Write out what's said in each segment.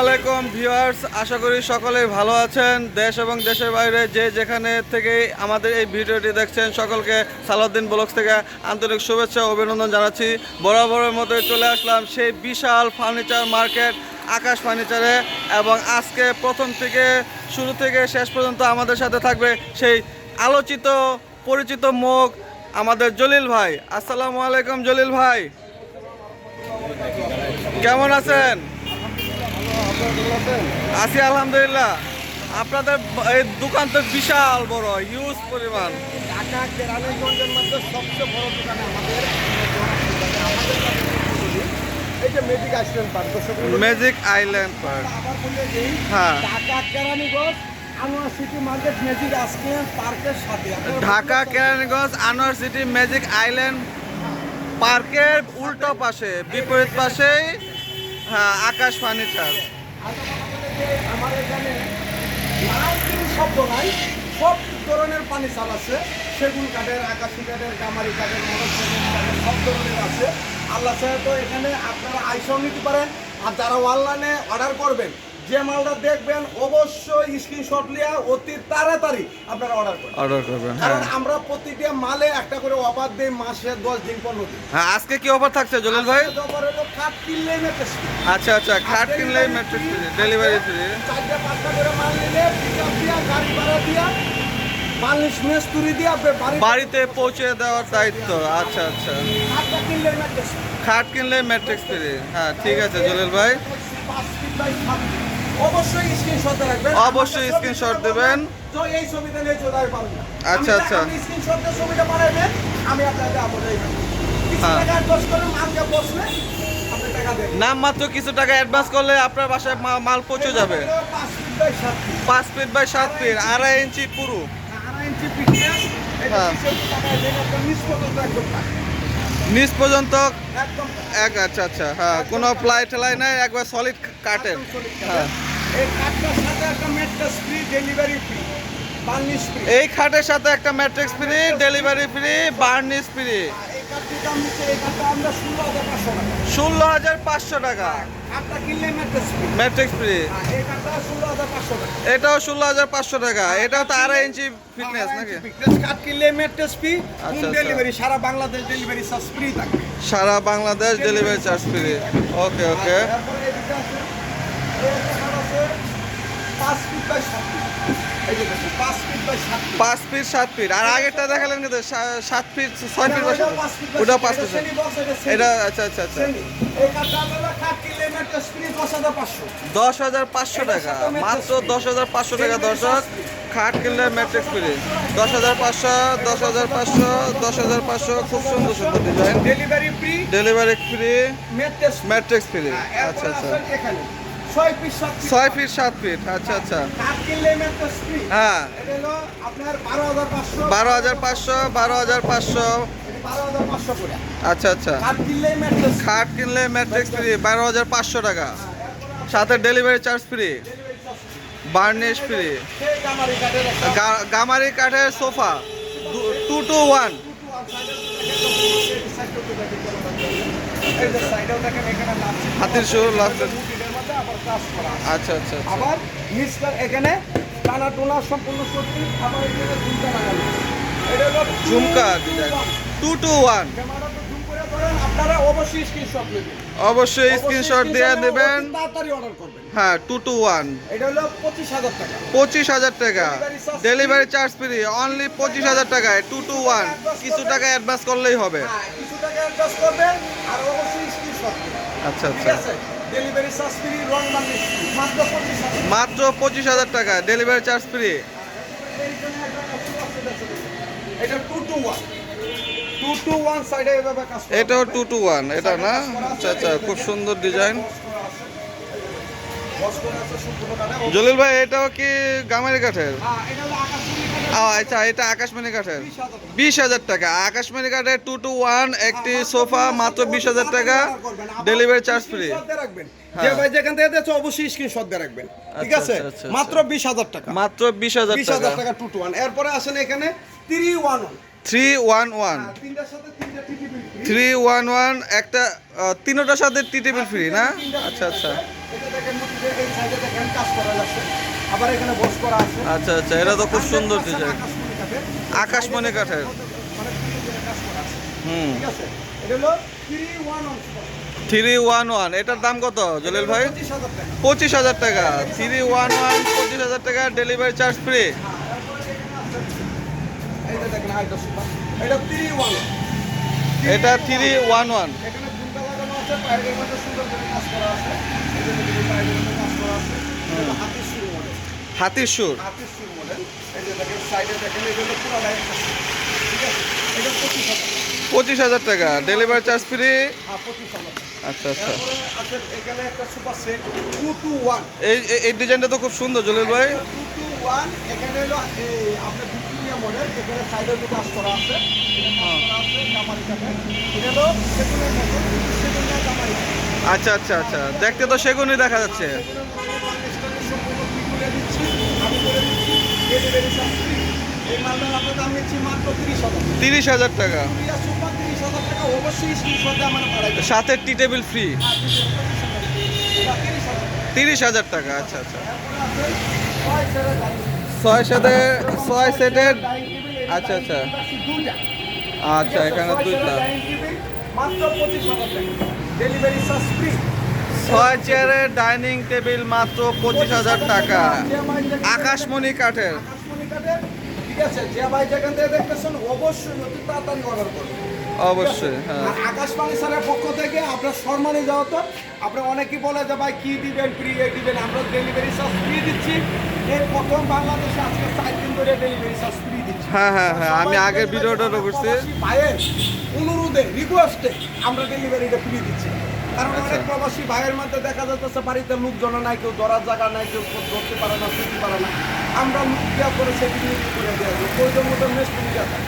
আলাইকুম ভিউয়ার্স, আশা করি সকলেই ভালো আছেন। দেশ এবং দেশের বাইরে যে যেখানে থেকে আমাদের এই ভিডিওটি দেখছেন, সকলকে সালাউদ্দিন ব্লগস থেকে আন্তরিক শুভেচ্ছা অভিনন্দন জানাচ্ছি। বরাবরের মতোই চলে আসলাম সেই বিশাল ফার্নিচার মার্কেট, আকাশ ফার্নিচারে এবং আজকে প্রথম থেকে শুরু থেকে শেষ পর্যন্ত আমাদের সাথে থাকবে সেই আলোচিত, পরিচিত মুখ আমাদের জলিল ভাই। আসসালামু আলাইকুম জলিল ভাই। কেমন আছেন? আছি আলহামদুলিল্লাহ। আপনাদের এই দোকান তো বিশাল বড় হিউজ পরিমাণ। ঢাকা কেরানীগঞ্জের মধ্যে সবচেয়ে বড় দোকান আমাদের। এই যে পার্ক ম্যাজিক আইল্যান্ড পার্ক আবার বলে দিই হ্যাঁ। Dhaka Keraniganj Anwar city market magic Iceland পার্কের সাথে। Dhaka Keraniganj Anwar city magic island পার্কের উল্টো পাশে বিপরীত পাশেই হ্যাঁ আকাশ ফার্নিচার। আমার এখানে কিন্তু শব্দ নাই সব ধরনের পানি চাল আছে সেগুন কাঠের আকাশি কাঠের কামারি কাঠের কাঠের সব ধরনের আছে আল্লাহ সাহেব তো এখানে আপনারা আইসাও নিতে পারেন। আর যারা অনলাইনে অর্ডার করবেন যে মালটা দেখবেন অবশ্যই স্ক্রিনশট লিয়া অতি তাড়াতাড়ি আপনারা অর্ডার করবেন। অর্ডার করবেন কারণ হ্যাঁ আমরা প্রতিটা মালে একটা করে অফার দিই মাসে দশ দিন পনেরো দিন। হ্যাঁ আজকে কি অফার থাকছে জলিল ভাই? অফার হলো খাট কিনলেই মেটেস আচ্ছা আচ্ছা খাট কিনলে মেট্রিক ফ্রি ডেলিভারি ফ্রি চারটে পাঁচটা করে মাল নিলে পিকআপ দিয়া গাড়ি ভাড়া দিয়া বাড়িতে পৌঁছে দেওয়ার দায়িত্ব আচ্ছা আচ্ছা। কিনলে খাট কিনলে ম্যাট্রিক্স ফ্রি হ্যাঁ ঠিক আছে জলিল ভাই। অবশ্যই স্ক্রিনশট রাখবেন। অবশ্যই ছবিটা দেবেন। তো এই ছবিটা নিয়ে চোদাই পারবেন না। আচ্ছা, আচ্ছা। আপনি স্ক্রিনশট দিয়ে ছবিটা বানাবেন আমি আপনাকে হ্যাঁ। টাকা করে মালকে বসলে নাম মাত্র কিছু টাকা অ্যাডভান্স করলে আপনার বাসায় মাল পৌঁছে যাবে। পাঁচ ফিট বাই সাত ফিট আড়াই ইঞ্চি পুরো। হ্যাঁ। একদম নিচ পর্যন্ত এক আচ্ছা আচ্ছা হ্যাঁ কোনো প্লাই টেলাই নাই একবার সলিড কাঠ। হ্যাঁ। এই কাঠটার সাথে একটা mattress free delivery free varnish free এই খাটের সাথে একটা matrix free delivery free varnish free এই কাঠটির দাম নিচ্ছে এই কাঠটা আমরা ষোলো হাজার পাঁচশো টাকা। ষোলো হাজার পাঁচশো টাকা। কাঠটা কিনলে ম্যাট্রেস ফ্রি ম্যাট্রিক্স ফ্রি এই কাঠটা ষোলো হাজার পাঁচশো টাকা। এটাও ষোলো হাজার পাঁচশো টাকা। এটাও তো আড়াই ইঞ্চি ফিটনেস নাকি? ফিটনেস কাঠ কিনলে ম্যাট্রেস ফ্রি হোম আচ্ছা। ডেলিভারি সারা বাংলাদেশ ডেলিভারি চার্জ ফ্রি থাকবে। সারা Bangladesh delivery charge free okay okay তারপরে এদিকে আছে। এই একটা কাঠ আছে পাঁচ ফিট সাত ফিট। আর আগেরটা দেখালেন কিন্তু সাত ফিট ছয় ফিট ওটা পাঁচ ফিট এটা আচ্ছা আচ্ছা আচ্ছা। দশ হাজার পাঁচশো। টাকা। মাত্র দশ হাজার পাঁচশো টাকা দর্শক। খাট কিনলে ম্যাট্রিক্স ফ্রি দশ হাজার পাঁচশো দশ হাজার পাঁচশো দশ হাজার পাঁচশো। খুব সুন্দর সুন্দর design delivery free delivery free matrix free আচ্ছা আচ্ছা। এখানে। ছয় পিস ছয় ফিট সাত ফিট আচ্ছা আচ্ছা। হ্যাঁ। এটা হলো আপনার বারো হাজার পাঁচশো। বারো হাজার পাঁচশো আচ্ছা আচ্ছা। খাট কিনলে ম্যাট্রিক্স ফ্রি বারো হাজার পাঁচশো টাকা। সাথে delivery charge free varnish free গামারি কাঠের সোফা। টু টু ওয়ান হাতির বুটিদের মধ্যে আবার কাজ করা আচ্ছা আচ্ছা আচ্ছা। আবার নিচটা এখানে টানা টোনা সম্পূর্ণ সত্যি আবার এখানে ঝুমকা লাগানো। এটা হলো jhumka to design one। Two two one. আপনারা অবশ্যই স্ক্রিনশট নেবেন। অবশ্যই স্ক্রিনশট দিয়ে তাড়াতাড়ি অর্ডার করবেন। হ্যাঁ টু টু ওয়ান। এটা হলো পঁচিশ হাজার টাকা। পঁচিশ হাজার টাকা। ডেলিভারি চার্জ ফ্রি অনলি পঁচিশ হাজার টাকায় টু টু ওয়ান। কিছু টাকা অ্যাডভান্স করলেই হবে। হ্যাঁ কিছু টাকা অ্যাডজাস্ট করবেন আর অবশ্যই স্ক্রিনশট আচ্ছা আচ্ছা। ডেলিভারি চার্জ ফ্রি রং মাত্র পঁচিশ হাজার। মাত্র পঁচিশ হাজার টাকা ডেলিভারি চার্জ ফ্রি। এটা টু টু ওয়ান এটাও টু টু ওয়ান এটা না? আচ্ছা আচ্ছা খুব সুন্দর ডিজাইন। জলিল ভাই এটাও কি গামের কাঠের? আচ্ছা এটা আকাশমণি কাঠের। বিশ হাজার টাকা। আকাশমণি কাঠের টু টু ওয়ান একটি সোফা মাত্র বিশ হাজার টাকা। ডেলিভারি চার্জ ফ্রি রাখবেন। যে ভাই যেখান থেকে অবশ্যই স্ক্রিনশট দিয়ে রাখবেন। ঠিক আচ্ছা, আছে? আচ্ছা, আচ্ছা, মাত্র বিশ হাজার টাকা। মাত্র বিশ হাজার বিশ হাজার টাকা। টু টু ওয়ান এরপরে আসেন এখানে three one one three one one তিনটার সাথে তিনটা। থ্রি ওয়ান ওয়ান, একটা তিনোটার সাথে টি টেবিল ফ্রি, না? আচ্ছা আচ্ছা। এটা আচ্ছা আচ্ছা এটা তো খুব সুন্দর ডিজাইন আকাশমণি কাঠের। হুম। এটা থ্রি ওয়ান ওয়ান, এটার দাম কত, জলিল ভাই? পঁচিশ হাজার টাকা। থ্রি ওয়ান ওয়ান, পঁচিশ হাজার টাকা ডেলিভারি চার্জ ফ্রি যে দেখেন এটা থ্রি ওয়ান। এটা থ্রি ওয়ান ওয়ান হাতির সুর পঁচিশ হাজার। টাকা। ডেলিভারি চার্জ ফ্রি আচ্ছা আচ্ছা। এই ডিজাইনটা তো খুব সুন্দর জলিল ভাই। এখানে হলো মডেল এখানে সাইডে যে কাজ করা আছে। এটা কাজ করা আছে কামারি কাঠে এটা হলো সেগুনের মতো সেগুনের কামারি কাঠ। আচ্ছা আচ্ছা আচ্ছা। দেখতে তো সেগুনই দেখা যাচ্ছে। তিরিশ হাজার। টাকা। সাথে টি টেবিল ফ্রি তিরিশ হাজার টাকা। আচ্ছা আচ্ছা। ছয় সাথে ছয় সেটের আচ্ছা, আচ্ছা। আচ্ছা এখানে দুইটা। ছয় চেয়ারের ডাইনিং টেবিল মাত্র পঁচিশ হাজার টাকা। আকাশমণি কাঠের। ঠিক আছে যে ভাই যেখান থেকে দেখতেছেন অবশ্যই অতি তাড়াতাড়ি অর্ডার করবেন অবশ্যই হ্যাঁ। আকাশবাণী স্যারের পক্ষ থেকে আপনার সম্মানে যাওয়া তো আপনি অনেকেই বলে যে ভাই কি দিবেন ফ্রি এ দিবেন আমরা ডেলিভারি চার্জ ফ্রি দিচ্ছি। এই প্রথম বাংলাদেশে আজকে চার দিন ধরে ডেলিভারি চার্জ ফ্রি দিচ্ছি। হ্যাঁ হ্যাঁ হ্যাঁ আমি আগের ভিডিওটা করছি। ভাইয়ের অনুরোধে রিকোয়েস্টে আমরা ডেলিভারিটা ফ্রি দিচ্ছি। কারণ আচ্ছা। অনেক প্রবাসী ভাইয়ের মধ্যে দেখা যাচ্ছে বাড়িতে লোকজন নাই কেউ ধরার জায়গা নাই কেউ ধরতে পারে না ছুটতে পারে না। আমরা লোক দেওয়া করে সেটি করে দেওয়া যায় প্রয়োজন মতো মেস করে দেওয়া যায়।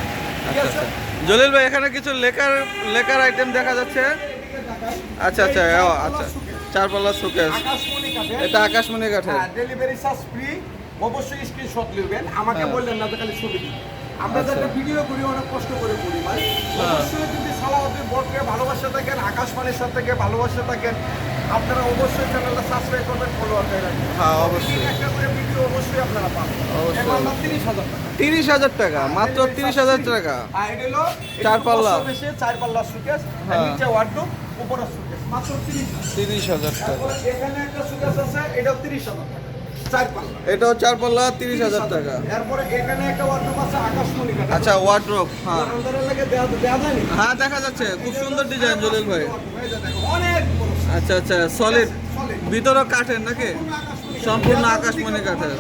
ঠিক আচ্ছা আছে? আচ্ছা। জলিল ভাই এখানে কিছু লেকার লেকার আইটেম দেখা যাচ্ছে আচ্ছা আচ্ছা আচ্ছা সুকেস। চার পাল্লা সুকেস এটা আকাশমণি হ্যাঁ, ডেলিভারি চার্জ ফ্রি অবশ্যই স্ক্রিনশট নেবেন আমাকে হ্যাঁ। বললেন না খালি ছবি আমরা আচ্ছা। যাতে ভিডিও করি অনেক কষ্ট করে করি ভাই হ্যাঁ। অবশ্যই যদি সালাউদ্দিন বটকে ভালোবাসা থাকেন আকাশবাণীর সাথে থেকে ভালোবাসা থাকেন আপনারা অবশ্যই চ্যানেলটা সাবস্ক্রাইব করবেন হ্যাঁ অবশ্যই। একটা করে ভিডিও অবশ্যই আপনারা পাবেন। অবশ্যই। টাকা। টাকা মাত্র তিরিশ হাজার টাকা। আর এটা হলো চার পাল্লা। চার পাল্লা সুকেস। নিচে ওয়ার্ডরোব উপরে সুকেস মাত্র টাকা। এখানে একটা সুকেস আছে এটাও টাকা। চার পাল্লা। এটাও চার পাল্লা তিরিশ হাজার টাকা। আচ্ছা ওয়ার্ড্রোপ হ্যাঁ? হ্যাঁ দেখা যাচ্ছে। খুব সুন্দর ডিজাইন জলিল ভাই। আচ্ছা আচ্ছা সলিড। ভিতরে কাঠের নাকি সম্পূর্ণ আকাশমণি কাঠের।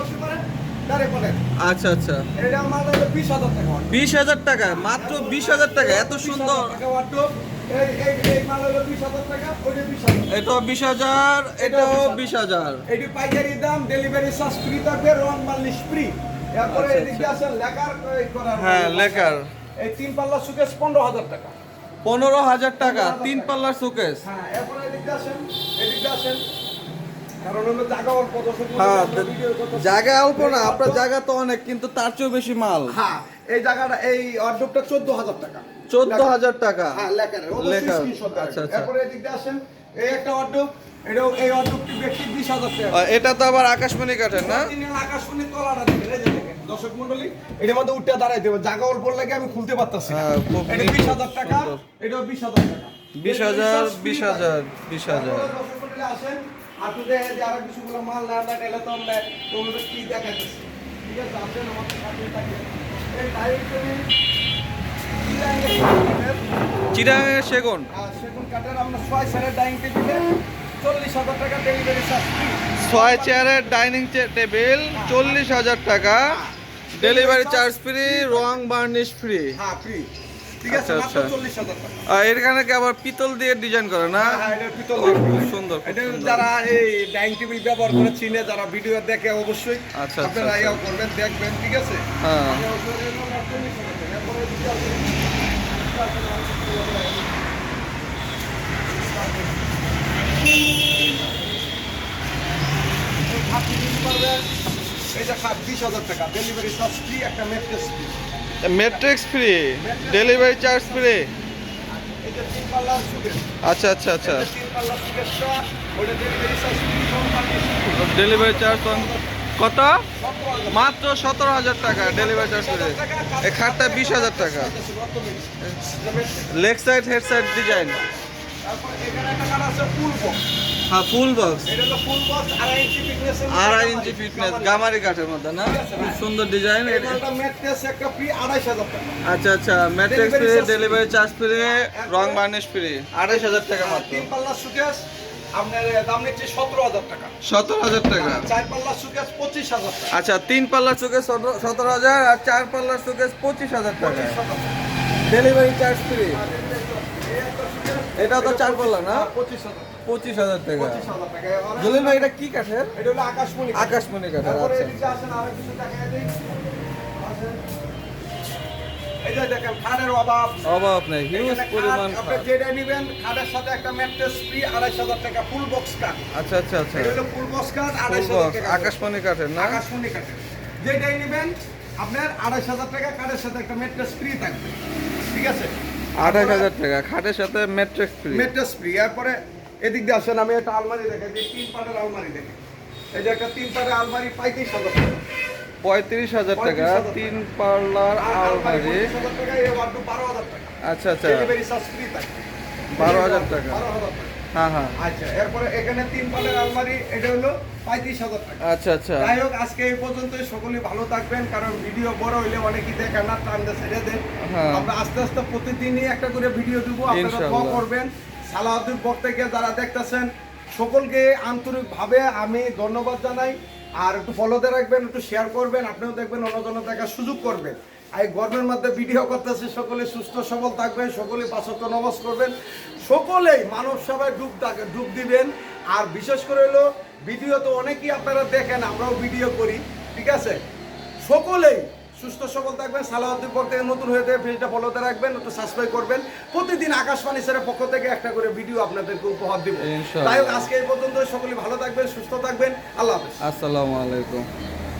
আচ্ছা আচ্ছা এটা আমার হলো 20,000 টাকা wardrobe। বিশ হাজার টাকা মাত্র বিশ হাজার টাকা এত সুন্দর টাকা wardrobe। এই- এই- এই মাল হলো 20,000 টাকা, ওইটা 20,000 টাকা। এটাও বিশ হাজার এটাও বিশ হাজার এটি পাইকারি দাম ডেলিভারি চার্জ ফ্রি থাকবে রং মালিশ ফ্রি এরপরে এদিকে আছে লেকার করার হ্যাঁ লেকার এই তিন পাল্লা সুকেশ পনেরো হাজার টাকা পনেরো হাজার টাকা তিন পাল্লার শোকেস হ্যাঁ জায়গা অল্প বন্ধু, হ্যাঁ। জায়গা অল্প না আপনার জায়গা তো অনেক কিন্তু তার চেয়েও বেশি মাল। হ্যাঁ এই জায়গাটা এই অর্ডারটা চোদ্দ হাজার টাকা। চোদ্দ হাজার টাকা। স্ক্রিনশট আচ্ছা, আচ্ছা। এই একটা অর্ডার এটাও এই অর্ডারটি বিশ হাজার টাকা। এটা তো আবার আকাশমণি কাঠের না? আকাশমণি তলাটা দেখেন, দর্শক মণ্ডলী, এটার মধ্যে উঠে দাঁড়াই দেবো জায়গা অল্প লাগে আমি খুলতে পারতাছি। হ্যাঁ, এটা বিশ হাজার টাকা। এটাও বিশ হাজার টাকা। বিশ হাজার বিশ হাজার বিশ হাজার তারপরে দর্শক মণ্ডলী আসেন। যে আরও কিছুগুলো মাল না দেখাইলে তো আমরা ওগুলো কি দেখাইতেছি? ঠিক আছে আসেন আমাদের সাথে থাকেন। এই ডাইরেক্ট চিরাঙের সেগুন। সেগুন কাঠের আমরা ছয় ডাইনিং টেবিলে চল্লিশ হাজার টাকা ডেলিভারি চার্জ ছয় চেয়ারের ডাইনিং টেবিল চল্লিশ হাজার টাকা। ডেলিভারি চার্জ ফ্রি রং বার্নিশ ফ্রি হ্যাঁ ফ্রি ঠিক আছে আচ্ছা, মাত্র আচ্ছা। আর এখানে কি আবার পিতল দিয়ে ডিজাইন করে না? হ্যাঁ, এটা পিতল খুব সুন্দর, এটা যারা এই ডাইনিং টেবিল ব্যবহার করে চিনে যারা ভিডিও দেখে অবশ্যই আচ্ছা, আপনারা আচ্ছা। করবেন দেখবেন ঠিক আছে? হ্যাঁ। এটা বিশ হাজার টাকা। ডেলিভারি চার্জ ফ্রি একটা mattress free mattress free delivery charge free আচ্ছা আচ্ছা আচ্ছা। ডেলিভারি চার্জ ফ্রি কত? মাত্র সতেরো হাজার টাকা ডেলিভারি চার্জ করে এই খাটটা বিশ হাজার টাকা। Leg side head side design. তারপর এখানে একটা আছে ফুল বক্স হ্যাঁ ফুল বক্স আড়াই ইঞ্চি ফিটনেস গামারি কাঠের মধ্যে না? খুব সুন্দর ডিজাইন আচ্ছা আচ্ছা mattress free delivery charge free রং বার্নিশ ফ্রি আড়াইশ হাজার টাকা মাত্র। তিন পাল্লা সুকেস আপনার দাম সতেরো হাজার টাকা। সতেরো হাজার টাকা। চার পাল্লা সুকেস পঁচিশ হাজার আচ্ছা তিন পাল্লার চোখে সতেরো হাজার আর চার পাল্লার চোখে পঁচিশ হাজার টাকা। ডেলিভারি চার্জ ফ্রি এটা তো চার পাল্লা না? পঁচিশ হাজার পঁচিশ হাজার টাকা। জলিল ভাই এটা কি কাঠের? এটা হলো আকাশমণি আকাশমণি কাঠের আচ্ছা। আসেন আরও কিছু দেখায় এই যে দেখেন খাটের অভাব। অভাব নেই হিউজ পরিমাণ আপনি যেটা নিবেন খাটের সাথে একটা ম্যাট্রেস ফ্রি আড়াইশ হাজার টাকা ফুল বক্স আচ্ছা আচ্ছা আচ্ছা। এটা হলো ফুল বক্স আড়াইশ টাকা আকাশমণি কাঠের না? আকাশমণি কাঠের। যেটাই নিবেন আপনার আড়াইশ হাজার টাকা কাঠের সাথে একটা ম্যাট্রেস ফ্রি থাকবে। ঠিক আছে? আঠাশ হাজার টাকা খাটের সাথে ম্যাট্রিক্স ফ্রি। Mattress free. এরপরে এদিক দিয়ে আসেন আমি একটা আলমারি দেখে যে তিন পাটের আলমারি দেখে এই যে একটা তিন পাটের আলমারি পঁয়ত্রিশ হাজার টাকা। পঁয়ত্রিশ হাজার টাকা তিন পাল্লার আর আলমারি আচ্ছা আচ্ছা। বারো হাজার টাকা। হ্যাঁ হ্যাঁ। আচ্ছা এরপরে এখানে তিন পালের আলমারি এটা হলো পঁয়ত্রিশ হাজার টাকা। আচ্ছা আচ্ছা। যাই হোক আজকে এই পর্যন্তই। সকলে ভালো থাকবেন কারণ ভিডিও বড় হইলে অনেকেই দেখেন না টানতে ছেড়ে দেন। হ্যাঁ। আমরা আস্তে আস্তে প্রতিদিনই একটা করে ভিডিও দিব। আপনারা। করবেন। পক্ষ থেকে যারা দেখতেছেন, সকলকে আন্তরিকভাবে আমি ধন্যবাদ জানাই। আর একটু ফলোতে রাখবেন, একটু শেয়ার করবেন, আপনিও দেখবেন অন্যজনের দেখার সুযোগ করবেন। আর গর্বের মধ্যে ভিডিও করতেছে, সকলে সুস্থ, সবল থাকবেন, সকলে পাঁচত্ব নমাজ করবেন সকলেই মানব সভায় ডুব ডুব দিবেন। আর বিশেষ করে হলো ভিডিও তো অনেকেই আপনারা দেখেন, আমরাও ভিডিও করি, ঠিক আছে? সকলেই সুস্থ সবল থাকবেন সালাউদ্দিন পর থেকে নতুন হয়ে থাকে পেজটা ফলোতে রাখবেন নতুন সাবস্ক্রাইব করবেন। প্রতিদিন আকাশবাণী স্যারের পক্ষ থেকে একটা করে ভিডিও আপনাদেরকে উপহার দিব। তাই হোক আজকে এই পর্যন্ত সকলে ভালো থাকবেন সুস্থ থাকবেন আল্লাহ হাফেজ। আসসালামু আলাইকুম।